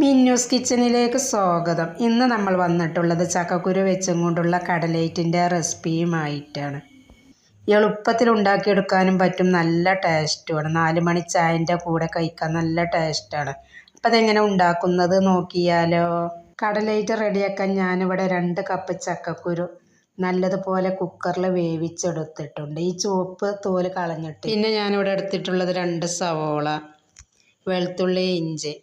മിന്നൂസ് കിച്ചണിലേക്ക് സ്വാഗതം. ഇന്ന് നമ്മൾ വന്നിട്ടുള്ളത് ചക്കക്കുരു വെച്ചും കൊണ്ടുള്ള കടലേറ്റിന്റെ റെസിപ്പിയുമായിട്ടാണ്. എളുപ്പത്തിൽ ഉണ്ടാക്കിയെടുക്കാനും പറ്റും നല്ല ടേസ്റ്റുമാണ്. നാല് മണി ചായന്റെ കൂടെ കഴിക്കാൻ നല്ല ടേസ്റ്റാണ്. അപ്പോൾ അതെങ്ങനെ ഉണ്ടാക്കുന്നത് നോക്കിയാലോ. കടലേറ്റ് റെഡിയാക്കാൻ ഞാനിവിടെ രണ്ട് കപ്പ് ചക്കക്കുരു നല്ലതുപോലെ കുക്കറിൽ വേവിച്ചെടുത്തിട്ടുണ്ട്. ഈ ചുവപ്പ് തോൽ കളഞ്ഞിട്ട്. പിന്നെ ഞാനിവിടെ എടുത്തിട്ടുള്ളത് രണ്ട് സവോള വെളുത്തുള്ളി ഇഞ്ചി.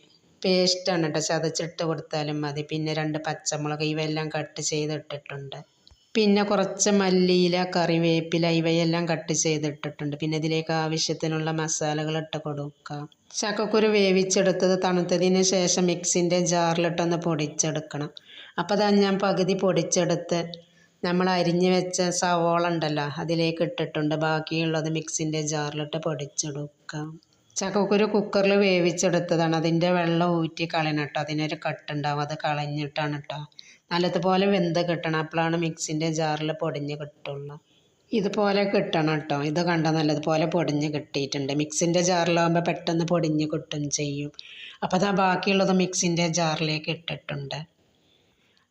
പേസ്റ്റാണ് കേട്ടോ ചതച്ചിട്ട് കൊടുത്താലും മതി. പിന്നെ രണ്ട് പച്ചമുളക് ഇവയെല്ലാം കട്ട് ചെയ്തിട്ടിട്ടുണ്ട്. പിന്നെ കുറച്ച് മല്ലിയില കറിവേപ്പില ഇവയെല്ലാം കട്ട് ചെയ്തിട്ടിട്ടുണ്ട്. പിന്നെ ഇതിലേക്ക് ആവശ്യത്തിനുള്ള മസാലകൾ ഇട്ട് കൊടുക്കാം. ചക്കക്കുരു വേവിച്ചെടുത്തത് തണുത്തതിന് ശേഷം മിക്സിന്റെ ജാറിലിട്ടൊന്ന് പൊടിച്ചെടുക്കണം. അപ്പോൾ അതാ ഞാൻ പകുതി പൊടിച്ചെടുത്ത് നമ്മൾ അരിഞ്ഞു വെച്ച സവോള ഉണ്ടല്ലോ അതിലേക്ക് ഇട്ടിട്ടുണ്ട്. ബാക്കിയുള്ളത് മിക്സിന്റെ ജാറിലിട്ട് പൊടിച്ചെടുക്കാം. ചക്കക്കുരു കുക്കറിൽ വേവിച്ചെടുത്തതാണ്. അതിന്റെ വെള്ളം ഊറ്റി കളയണം കേട്ടോ. അതിനൊരു കട്ടുണ്ടാവും അത് കളഞ്ഞിട്ടാണ് കേട്ടോ. നല്ലതുപോലെ വെന്ത് കിട്ടണം. അപ്പോഴാണ് മിക്സിന്റെ ജാറിൽ പൊടിഞ്ഞ് കിട്ടുള്ളൂ. ഇതുപോലെ കിട്ടണം കേട്ടോ. ഇത് കണ്ട? നല്ലതുപോലെ പൊടിഞ്ഞ് കിട്ടിയിട്ടുണ്ട്. മിക്സിന്റെ ജാറിലാകുമ്പോൾ പെട്ടെന്ന് പൊടിഞ്ഞ് കിട്ടും ചെയ്യും. അപ്പോൾ അതാ ബാക്കിയുള്ളത് മിക്സിന്റെ ജാറിലേക്ക് ഇട്ടിട്ടുണ്ട്.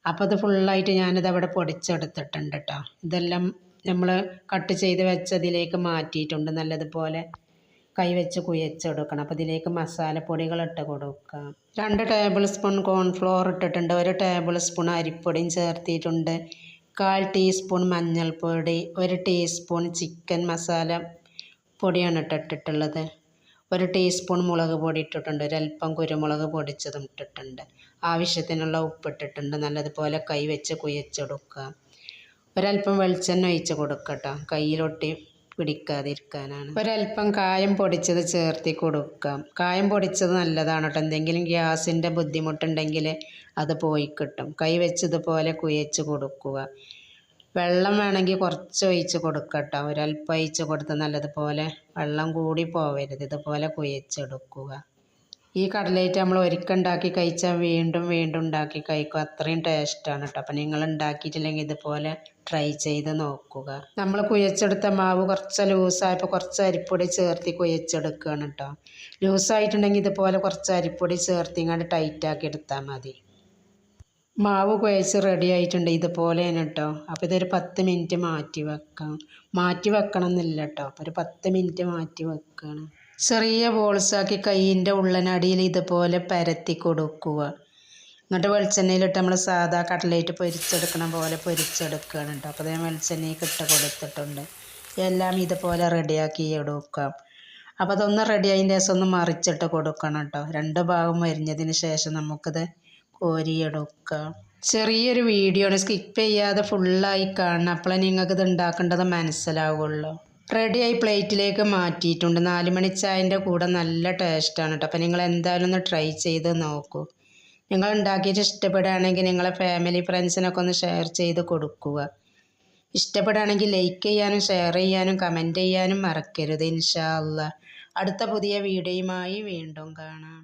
അപ്പോൾ അത് ഫുള്ളായിട്ട് ഞാനിത് അവിടെ പൊടിച്ചെടുത്തിട്ടുണ്ട് കേട്ടോ. ഇതെല്ലാം നമ്മൾ കട്ട് ചെയ്ത് വെച്ചതിലേക്ക് മാറ്റിയിട്ടുണ്ട് നല്ലതുപോലെ. കൈവച്ച് കുഴച്ചെടുക്കണം. അപ്പോൾ ഇതിലേക്ക് മസാലപ്പൊടികൾ ഇട്ട് കൊടുക്കാം രണ്ട് ടേബിൾ സ്പൂൺ കോൺഫ്ലോർ ഇട്ടിട്ടുണ്ട്. ഒരു ടേബിൾ സ്പൂൺ അരിപ്പൊടിയും ചേർത്തിയിട്ടുണ്ട്. കാൽ ടീസ്പൂൺ മഞ്ഞൾപ്പൊടി ഒരു ടീസ്പൂൺ ചിക്കൻ മസാല പൊടിയാണ് ഇട്ടിട്ടുള്ളത്. ഒരു ടീസ്പൂൺ മുളക് പൊടി ഇട്ടിട്ടുണ്ട്. ഒരല്പം കുരുമുളക് പൊടിച്ചതും ഇട്ടിട്ടുണ്ട്. ആവശ്യത്തിനുള്ള ഉപ്പ് ഇട്ടിട്ടുണ്ട്. നല്ലതുപോലെ കൈ വെച്ച് കുഴച്ചെടുക്കുക ഒരല്പം വെളിച്ചെണ്ണ ഒഴിച്ച് കൊടുക്കട്ടോ കയ്യിലൊട്ടി പിടിക്കാതിരിക്കാനാണ്. ഒരല്പം കായം പൊടിച്ചത് ചേർത്തി കൊടുക്കാം. കായം പൊടിച്ചത് നല്ലതാണ് കേട്ടോ. എന്തെങ്കിലും ഗ്യാസിന്റെ ബുദ്ധിമുട്ടുണ്ടെങ്കിൽ അത് പോയി കിട്ടും. കൈ വെച്ചതുപോലെ കുയച്ച് കൊടുക്കുക. വെള്ളം വേണമെങ്കിൽ കുറച്ച് ഒഴിച്ച് കൊടുക്കട്ടോ ഒരല്പം ഒഴിച്ച് കൊടുത്ത് നല്ലതുപോലെ വെള്ളം കൂടി പോവരുത്. ഇതുപോലെ കുഴച്ചെടുക്കുക ഈ കടലേറ്റ് നമ്മൾ ഒരിക്കൽ ഉണ്ടാക്കി കഴിച്ചാൽ വീണ്ടും വീണ്ടും ഉണ്ടാക്കി കഴിക്കും. അത്രയും ടേസ്റ്റാണ് കേട്ടോ അപ്പം നിങ്ങൾ ഉണ്ടാക്കിയിട്ടില്ലെങ്കിൽ ഇതുപോലെ ട്രൈ ചെയ്ത് നോക്കുക. നമ്മൾ കുഴച്ചെടുത്ത മാവ് കുറച്ച് ലൂസായപ്പോൾ കുറച്ച് അരിപ്പൊടി ചേർത്തി കുഴച്ചെടുക്കുകയാണ് കേട്ടോ ലൂസായിട്ടുണ്ടെങ്കിൽ ഇതുപോലെ കുറച്ച് അരിപ്പൊടി ചേർത്തി ഇങ്ങോട്ട് ടൈറ്റാക്കി എടുത്താൽ മതി. മാവ് കുഴച്ച് റെഡി ആയിട്ടുണ്ട്. ഇതുപോലെയാണ് കേട്ടോ അപ്പോൾ ഇതൊരു പത്ത് മിനിറ്റ് മാറ്റി വെക്കാം. മാറ്റി വെക്കണം എന്നില്ല കേട്ടോ അപ്പോൾ ഒരു പത്ത് മിനിറ്റ് മാറ്റി വെക്കണം. ചെറിയ ബോൾസാക്കി കൈയിന്റെ ഉള്ളനടിയിൽ ഇതുപോലെ പരത്തി കൊടുക്കുക. എന്നിട്ട് വെളിച്ചെണ്ണയിലിട്ട് നമ്മൾ സാധാ കട്ട്ലേറ്റ് പൊരിച്ചെടുക്കണ പോലെ പൊരിച്ചെടുക്കുകയാണ് കേട്ടോ. അപ്പോൾ ഞാൻ വെളിച്ചെണ്ണയ്ക്ക് ഇട്ട് കൊടുത്തിട്ടുണ്ട്. എല്ലാം ഇതുപോലെ റെഡിയാക്കി എടുക്കാം. അപ്പോൾ അതൊന്ന് റെഡി ആയതിന്റെ ശേഷം ഒന്ന് മറിച്ചിട്ട് കൊടുക്കണം കേട്ടോ. രണ്ട് ഭാഗം വരിഞ്ഞതിന് ശേഷം നമുക്കിത് കോരിയെടുക്കാം. ചെറിയൊരു വീഡിയോ ആണ്. സ്കിപ്പ് ചെയ്യാതെ ഫുള്ളായി കാണണം. അപ്പോഴേ നിങ്ങൾക്ക് ഇത് ഉണ്ടാക്കേണ്ടത് മനസ്സിലാവുള്ളൂ. റെഡിയായി പ്ലേറ്റിലേക്ക് മാറ്റിയിട്ടുണ്ട്. നാല് മണി ചായന്റെ കൂടെ നല്ല ടേസ്റ്റാണ് കേട്ടോ. അപ്പോൾ നിങ്ങൾ എന്തായാലും ഒന്ന് ട്രൈ ചെയ്ത് നോക്കൂ. നിങ്ങൾ ഉണ്ടാക്കിയിട്ട് ഇഷ്ടപ്പെടുകയാണെങ്കിൽ നിങ്ങളെ ഫാമിലി ഫ്രണ്ട്സിനൊക്കെ ഒന്ന് ഷെയർ ചെയ്ത് കൊടുക്കുക. ഇഷ്ടപ്പെടുകയാണെങ്കിൽ ലൈക്ക് ചെയ്യാനും ഷെയർ ചെയ്യാനും കമന്റ് ചെയ്യാനും മറക്കരുത് ഇൻഷാല്ല അടുത്ത പുതിയ വീഡിയോയുമായി വീണ്ടും കാണാം.